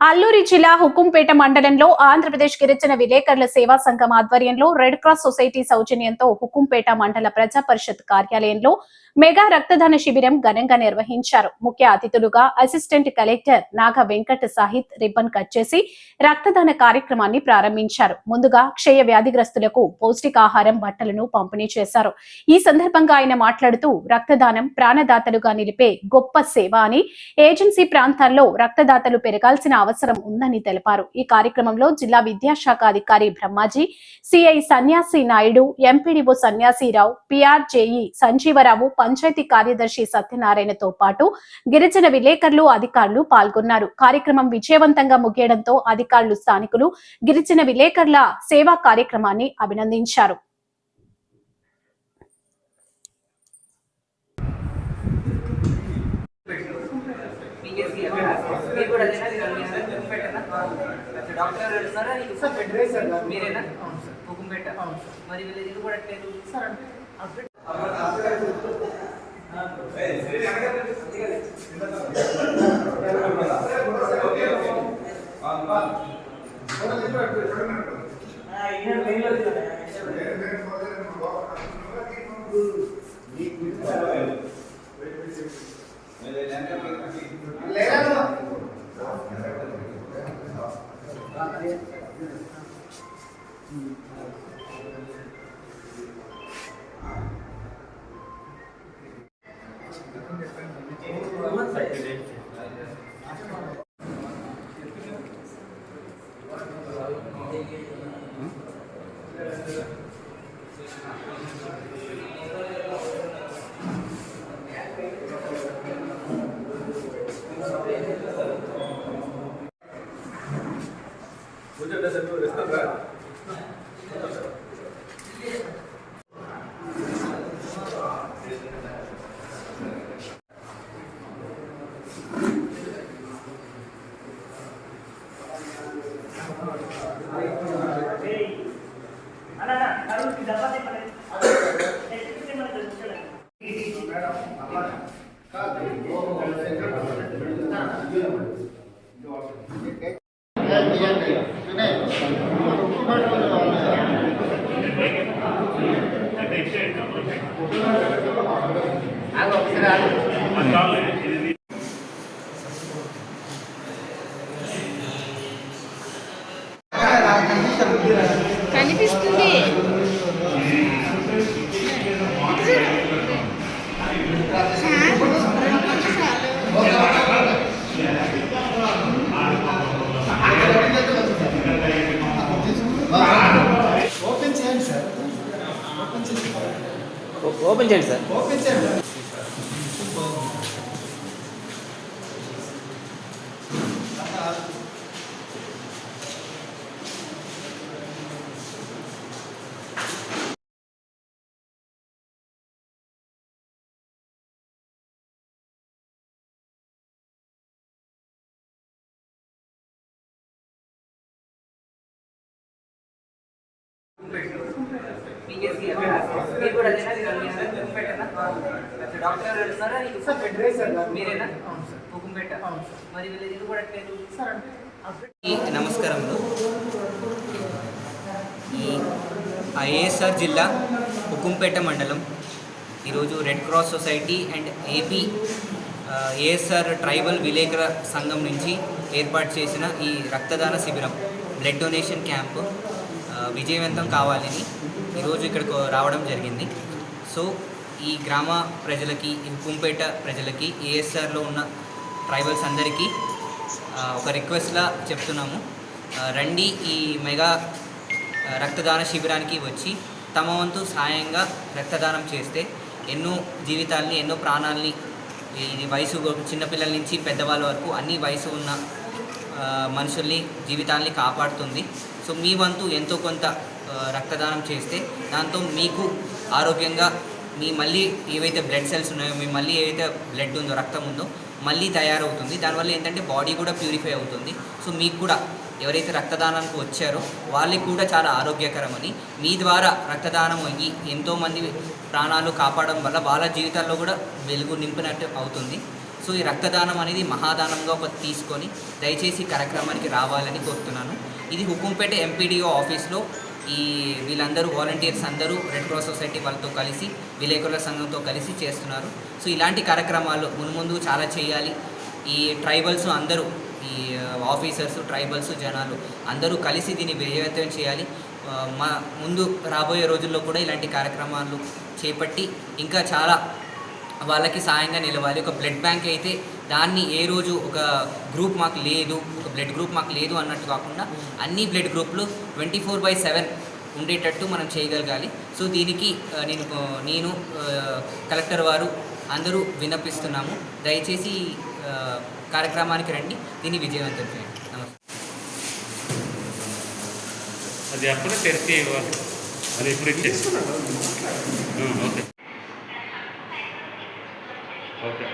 అల్లూరి జిల్లా హుకుంపేట మండలంలో ఆంధ్రప్రదేశ్ గిరిజన విలేకరుల సేవా సంఘం ఆధ్వర్యంలో రెడ్ క్రాస్ సొసైటీ సౌజన్యంతో హుకుంపేట మండల ప్రజా పరిషత్ కార్యాలయంలో మెగా రక్తదాన శిబిరం ఘనంగా నిర్వహించారు. ముఖ్య అతిథులుగా assistant collector Naga Venkata Sahith ribbon cut చేసి రక్తదాన కార్యక్రమాన్ని ప్రారంభించారు. ముందుగా క్షయ వ్యాధిగ్రస్తులకు పౌష్టికాహారం బట్టలను పంపిణీ చేశారు. ఈ సందర్భంగా ఆయన మాట్లాడుతూ రక్తదానం ప్రాణదాతలుగా నిలిపే గొప్ప సేవ అని ఏజెన్సీ ప్రాంతాల్లో రక్తదాతలు పెరగాల్సిన అవసరం ఉందని తెలిపారు. ఈ కార్యక్రమంలో జిల్లా విద్యాశాఖ అధికారి Brahmaji CI Sanyasi Naidu MPDO Sanyasirao PRJE Sanjeevarao panchayati కార్యదర్శి సత్యనారాయణతో పాటు గిరిజన విలేకరులు అధికారులు పాల్గొన్నారు. కార్యక్రమం విజయవంతంగా ముగియడంతో అధికారులు స్థానికులు గిరిజన విలేకరుల సేవా కార్యక్రమాన్ని అభినందించారు. పిఎస్సి మీరు కూడా అదేనా మీరు అడిగినారా హుకుంపేటనా అచ్చా డాక్టర్ గారు ఉన్నారా నీకు హుకుంపేట మీరేనా హుకుంపేట మరి వీళ్ళు ఇది కూడా అట్లేదు కనిపిస్తుంది ఓపెన్ చేయండి సార్ ఓపెన్ చేయండి సార్ ఓపెన్ చేయండి పిఎస్సి మీరు కూడా అదేనా మీరు అడిగినారా హుకుంపేటనా అచ్చా pano. Tá errado. నమస్కారములు. ఈ ఐఏఎస్ఆర్ జిల్లా హుకుంపేట మండలం. ఈరోజు red cross society and AP ASR tribal విలేకర సంఘం నుంచి ఏర్పాటు చేసిన ఈ రక్తదాన శిబిరం బ్లడ్ డొనేషన్ క్యాంప్. విజయవంతం కావాలని ఈరోజు ఇక్కడికి రావడం జరిగింది. సో ఈ గ్రామ ప్రజలకి ఈ కుంపేట ప్రజలకి ఏఎస్ఆర్లో ఉన్న ట్రైబల్స్ అందరికీ ఒక రిక్వెస్ట్లా చెప్తున్నాము. రండి ఈ మెగా రక్తదాన శిబిరానికి వచ్చి తమ వంతు సాయంగా రక్తదానం చేస్తే ఎన్నో జీవితాల్ని ఎన్నో ప్రాణాలని ఇది వయసు చిన్నపిల్లల నుంచి పెద్దవాళ్ళ వరకు అన్ని వయసు ఉన్న మనుషుల్ని జీవితాల్ని కాపాడుతుంది. సో మీ వంతు ఎంతో కొంత రక్తదానం చేస్తే దాంతో మీకు ఆరోగ్యంగా మీ మళ్ళీ ఏవైతే బ్లడ్ సెల్స్ ఉన్నాయో మీ మళ్ళీ ఏవైతే బ్లడ్ ఉందో రక్తం ఉందో మళ్ళీ తయారవుతుంది. దానివల్ల ఏంటంటే బాడీ కూడా ప్యూరిఫై అవుతుంది. సో మీకు కూడా ఎవరైతే రక్తదానానికి వచ్చారో వాళ్ళకి కూడా చాలా ఆరోగ్యకరమని మీ ద్వారా రక్తదానం అయ్యి ఎంతోమంది ప్రాణాలు కాపాడడం వల్ల వాళ్ళ జీవితాల్లో కూడా వెలుగు నింపినట్టు అవుతుంది. సో ఈ రక్తదానం అనేది మహాదానంగా ఒక తీసుకొని దయచేసి కార్యక్రమానికి రావాలని కోరుతున్నాను. ఇది హుకుంపేట ఎంపీడీఓ ఆఫీస్లో ఈ వీళ్ళందరూ వాలంటీర్స్ అందరూ రెడ్ క్రాస్ సొసైటీ వాళ్ళతో కలిసి విలేకరుల సంఘంతో కలిసి చేస్తున్నారు. సో ఇలాంటి కార్యక్రమాలు మున్ముందు చాలా చేయాలి. ఈ ట్రైబల్స్ అందరూ ఈ ఆఫీసర్స్ ట్రైబల్స్ జనాలు అందరూ కలిసి దీన్ని విజయవంతం చేయాలి. మా ముందు రాబోయే రోజుల్లో కూడా ఇలాంటి కార్యక్రమాలు చేపట్టి ఇంకా చాలా వాళ్ళకి సాయంగా నిలవాలి. ఒక బ్లడ్ బ్యాంక్ అయితే దాన్ని ఏ రోజు ఒక గ్రూప్ మాకు లేదు ఒక బ్లడ్ గ్రూప్ మాకు లేదు అన్నట్టు కాకుండా అన్ని బ్లడ్ గ్రూప్లు ట్వంటీ ఫోర్ బై సెవెన్ ఉండేటట్టు మనం చేయగలగాలి. సో దీనికి నేను నేను కలెక్టర్ వారు అందరూ విన్నపిస్తున్నాము. దయచేసి కార్యక్రమానికి రండి. దీన్ని విజయవంతం చేయండి. నమస్తే. అది అప్పుడే తెరిచి ఇవ్వాలి అది ఇప్పుడు ఓకే. ఓకే